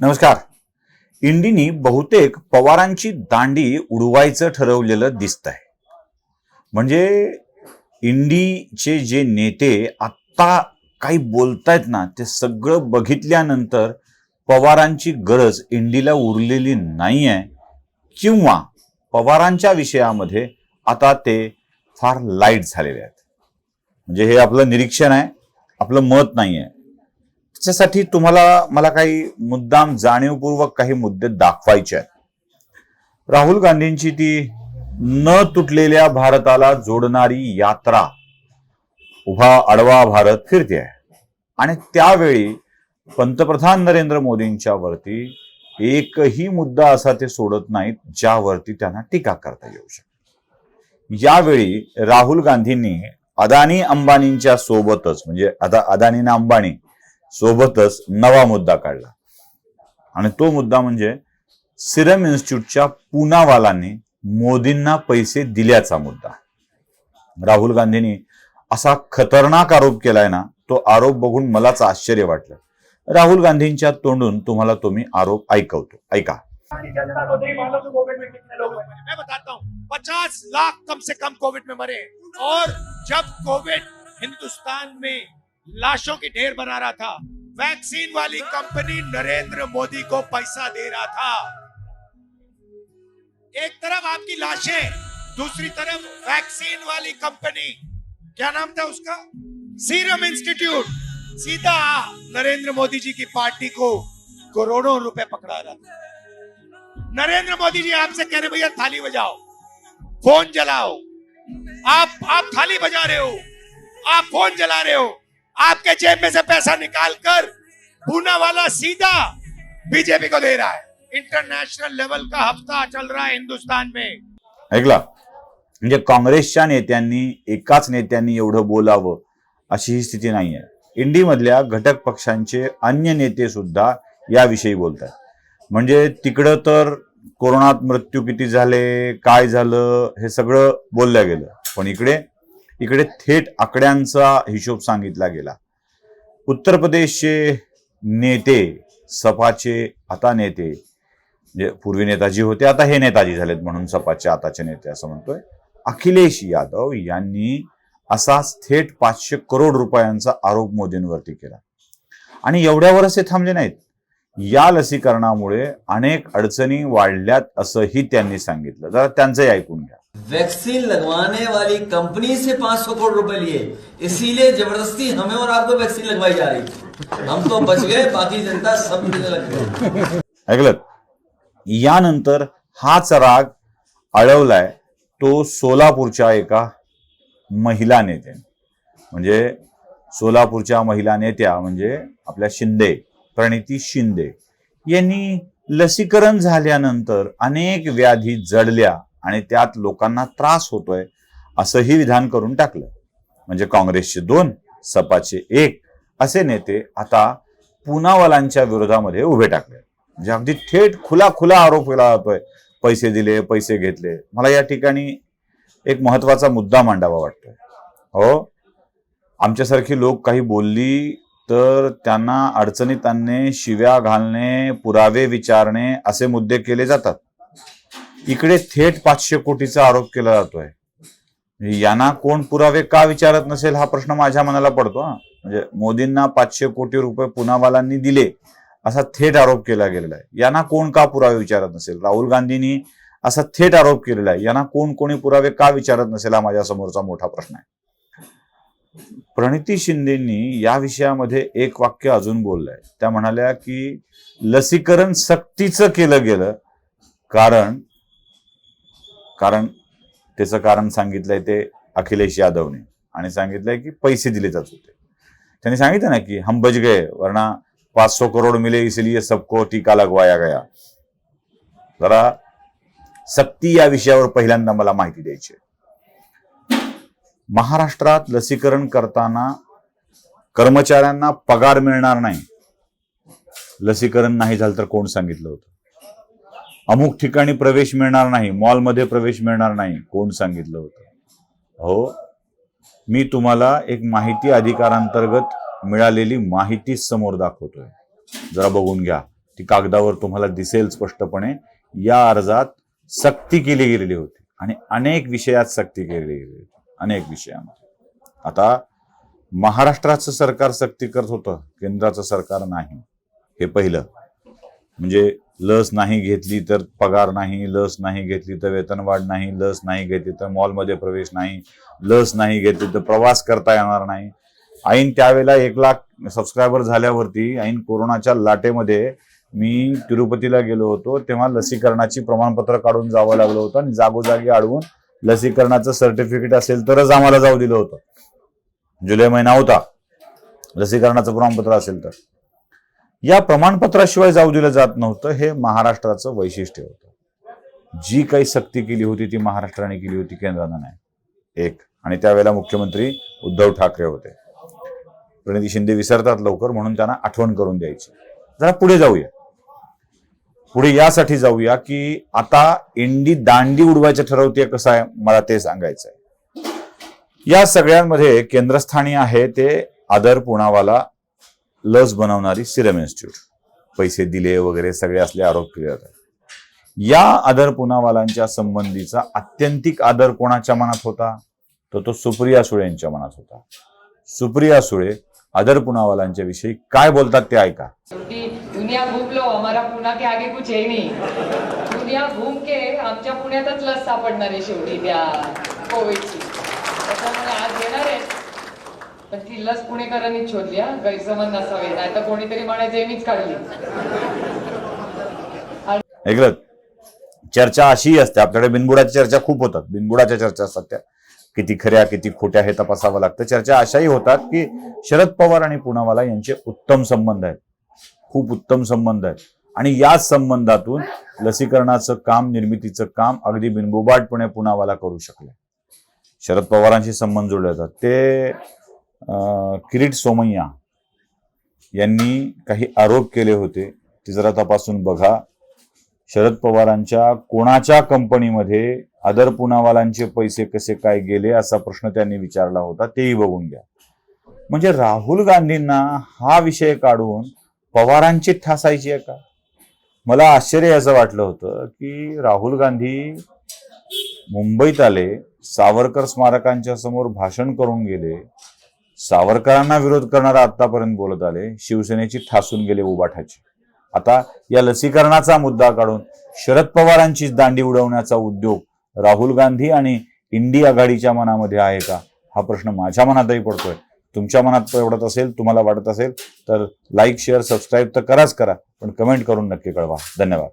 नमस्कार. इंडीनी बहुतेक पवारांची दांडी उडवायचं ठरवलेलं दिसत आहे म्हणजे इंडीचे जे नेते आत्ता काही बोलतायत ना ते सगळं बघितल्यानंतर पवारांची गरज इंडीला उरलेली नाही आहे किंवा पवारांच्या विषयामध्ये आता ते फार लाइट झालेले आहेत. म्हणजे हे आपलं निरीक्षण आहे आपलं मत नाही आहे त्याच्यासाठी तुम्हाला मला काही मुद्दाम जाणीवपूर्वक काही मुद्दे दाखवायचे आहेत. राहुल गांधींची ती न तुटलेल्या भारताला जोडणारी यात्रा उभा आडवा भारत फिरते आहे. आणि त्यावेळी पंतप्रधान नरेंद्र मोदींच्या वरती एकही मुद्दा असा ते सोडत नाहीत ज्यावरती त्यांना टीका करता येऊ शकते. यावेळी राहुल गांधींनी अदानी अंबानींच्या सोबतच म्हणजे अदा अदानी ना अंबानी सोबतच नवा मुद्दा काढला. आणि तो मुद्दा म्हणजे सिरम इन्स्टिट्यूटच्या पुनावालांनी मोदींना पैसे दिल्याचा मुद्दा. राहुल गांधींनी असा खतरनाक आरोप केलाय ना तो आरोप बघून मलाच आश्चर्य वाटलं. राहुल गांधींच्या तोंडून तुम्हाला तो मी आरोप ऐकवतो. ऐका. मैं बताता हूँ पचास लाख कम से कम कोविड में मरे। और जब कोविड हिंदुस्तान में लाशों की ढेर बना रहा था। वैक्सीन वाली कंपनी नरेंद्र मोदी को पैसा दे रहा था। एक तरफ़ आपकी लाशें, दूसरी तरफ़ वैक्सीन वाली कंपनी। क्या नाम था उसका? Serum institute. सीधा नरेंद्र मोदी जी की पार्टी को करोड़ों रुपए पकड़ा रहा था। नरेंद्र मोदी जी आपसे कह रहे भैया, थाली बजाओ, फ़ोन जलाओ। आप आप थाली बजा रहे हो, आप फ़ोन जला रहे हो आपके जेब में से पैसा निकाल कर पूना वाला सीधा बीजेपी को दे रहा है। इंटरनेशनल लेवल का हफ्ता चल रहा है हिंदुस्तान में। ऐकला? म्हणजे काँग्रेसच्या नेत्यांनी एकाच नेत्यांनी एवढं बोलावं अशी ही स्थिती नाही आहे इंडीमधल्या घटक पक्षांचे अन्य नेते सुद्धा याविषयी बोलतात. म्हणजे तिकडं तर कोरोनात मृत्यू किती झाले काय झालं हे सगळं बोललं गेलं. पण इकडे इकडे थेट आकड्यांचा हिशोब सांगितला गेला. उत्तर प्रदेशचे नेते सपाचे आता नेते म्हणजे पूर्वी नेताजी होते आता हे नेताजी झालेत म्हणून सपाचे आताचे नेते असं म्हणतोय. अखिलेश यादव यांनी असाच थेट पाचशे करोड रुपयांचा आरोप मोदींवरती केला. आणि एवढ्यावरच हे थांबले नाहीत. या लसीकरणामुळे अनेक अडचणी वाढल्यात असंही त्यांनी सांगितलं. जरा त्यांचंही ऐकून घ्या. वैक्सीन लगवाने वाली कंपनी से 500 करोड़ रुपए लिए। इसीलिए जबरदस्ती हमें और आपको वैक्सीन लगवाई जा रही थी। हम तो बच गए बाकी जनता सब लग ऐकलं यानंतर हाच राग अळवलाय तो सोलापूरच्या एका महिला नेते म्हणजे सोलापूरच्या महिला नेत्या म्हणजे आपल्या शिंदे प्रणिती शिंदे यांनी लसीकरण झाल्यानंतर अनेक व्याधी जडल्या. आणि त्यात लोकांना त्रास होतोय असंही विधान करून टाकलं. म्हणजे काँग्रेसचे दोन सपाचे एक असे नेते आता पुनावालांच्या विरोधामध्ये उभे टाकले. म्हणजे अगदी थेट खुला खुला आरोप केला जातोय पैसे दिले पैसे घेतले. मला या ठिकाणी एक महत्त्वाचा मुद्दा मांडावा वाटतोय. हो आमच्यासारखी लोक काही बोलली तर त्यांना अडचणीत आणणे शिव्या घालणे पुरावे विचारणे असे मुद्दे केले जातात. इकडे थेट पाचशे कोटीचा आरोप केला जातोय. यांना कोण पुरावे का विचारत नसेल हा प्रश्न माझ्या मनाला पडतो म्हणजे मोदींना पाचशे कोटी रुपये पुनावालांनी दिले असा थेट आरोप केला गेलेला आहे. यांना कोण का पुरावे विचारत नसेल? राहुल गांधींनी असा थेट आरोप केलेला आहे. यांना कोण कोणी पुरावे का विचारत नसेल हा माझ्या समोरचा मोठा प्रश्न आहे. प्रणिती शिंदेनी या विषयामध्ये एक वाक्य अजून बोललंय. त्या म्हणाल्या की लसीकरण सक्तीचं केलं गेलं कारण कारण त्याचं कारण सांगितलंय ते अखिलेश यादवने. आणि सांगितलंय की पैसे दिले जात होते. त्यांनी सांगितलं ना की हम बज गए वरना पाच सौ करोड मिले इसलिए सबको टीका लगवाया गया. जरा सक्ती या विषयावर पहिल्यांदा मला माहिती द्यायची महाराष्ट्रात लसीकरण करताना कर्मचाऱ्यांना पगार मिळणार नाही. लसीकरण नाही झालं तर कोण सांगितलं होतं? अमुक ठिकाणी प्रवेश मिळणार नाही मॉलमध्ये प्रवेश मिळणार नाही कोण सांगितलं होतं? हो मी तुम्हाला एक माहिती अधिकारांतर्गत मिळालेली माहिती समोर दाखवतोय. जरा बघून घ्या. ती कागदावर तुम्हाला दिसेल स्पष्टपणे. या अर्जात सक्ती केली गेलेली होती आणि अनेक विषयात सक्ती केली गेली होती. अनेक विषयामध्ये. आता महाराष्ट्राचं सरकार सक्ती करत होतं केंद्राचं सरकार नाही. हे पहिलं. म्हणजे लस नाही घेतली तर पगार नाही लस नाही घेतली तर वेतनवाढ नाही लस नाही घेतली तर मॉलमध्ये प्रवेश नाही लस नाही घेतली तर प्रवास करता येणार नाही. ऐन त्यावेळेला एक लाख सबस्क्रायबर झाल्यावरती ऐन कोरोनाच्या लाटेमध्ये मी तिरुपतीला गेलो होतो तेव्हा लसीकरणाची प्रमाणपत्र काढून जावं लागलं होतं आणि जागोजागी अडवून लसीकरणाचं सर्टिफिकेट असेल तरच आम्हाला जाऊ दिलं होतं. जुलै महिना होता. लसीकरणाचं प्रमाणपत्र असेल तर. या प्रमाणपत्राशिवाय जाऊ दिलं जात नव्हतं हे महाराष्ट्राचं वैशिष्ट्य होतं. जी काही सक्ती केली होती ती महाराष्ट्राने केली होती केंद्रानं नाही. एक. आणि त्यावेळेला मुख्यमंत्री उद्धव ठाकरे होते. प्रणिती शिंदे विसरतात लवकर म्हणून त्यांना आठवण करून द्यायची. जरा पुढे जाऊया. पुढे यासाठी जाऊया की आता इंडी दांडी उडवायचं ठरवते कसं आहे मला ते सांगायचं आहे या सगळ्यांमध्ये केंद्रस्थानी आहे ते आदर पुणावाला लस बनवणारी सिरम इन्स्टिट्यूट. पैसे दिले वगैरे सगळे असले आरोप केले जातात. या आदर पुनावालांच्या संबंधीचा आत्यंतिक आदर कोणाच्या मनात होता? तर तो सुप्रिया सुळे यांच्या मनात होता. सुप्रिया सुळे आदर पुनावालांच्या विषयी काय बोलतात ते ऐका. दुनिया घूम लो हमारा पुणा के आगे कुछ है नहीं. दुनिया घूम के आमच्या पुण्यातच लस सापडणार आहे शेवटी त्या कोविडची त्याच्यामुळे आज येणार आहे. पण ती लस पुणेकरांनीच शोधली हा? गैरसमज नसावे. नाही तर कोणीतरी म्हणायचे मीच काढली. ऐकलं चर्चा अशीही असते. आपल्याकडे बिनबुडाच्या चर्चा खूप होतात. बिनबुडाच्या चर्चा असतात त्या. किती खऱ्या किती खोट्या हे तपासावं लागतं. चर्चा अशाही होतात की शरद पवार आणि पुनावाला यांचे उत्तम संबंध आहेत. खूप उत्तम संबंध आहेत. आणि याच संबंधातून लसीकरणाचं काम निर्मितीचं काम अगदी बिनबुबाटपणे पुनावाला करू शकले. शरद पवारांशी संबंध जोडले जातात. ते किरीट सोमय्या यांनी काही आरोप केले होते. ते जरा तपासून बघा. शरद पवारांच्या कोणाच्या कंपनीमध्ये आदर पुनावालांचे पैसे कसे काय गेले असा प्रश्न त्यांनी विचारला होता. तेही बघून घ्या. म्हणजे राहुल गांधींना हा विषय काढून पवारांची ठासायची आहे का? मला आश्चर्य असं वाटलं होतं की राहुल गांधी मुंबईत आले सावरकर स्मारकांच्या समोर भाषण करून गेले सावरकरांना विरोध करणारा आतापर्यंत बोलत आले शिवसेनेची ठासून गेले उबाठाची. आता या लसीकरणाचा मुद्दा काढून शरद पवारांची दांडी उडवण्याचा उद्योग राहुल गांधी आणि इंडी आघाडीच्या मनामध्ये आहे का? हा प्रश्न माझ्या मनातही पडतोय. तुमच्या मनात पडत असेल तुम्हाला वाटत असेल तर लाईक शेअर सबस्क्राईब तर कराच करा पण कमेंट करून नक्की कळवा. धन्यवाद.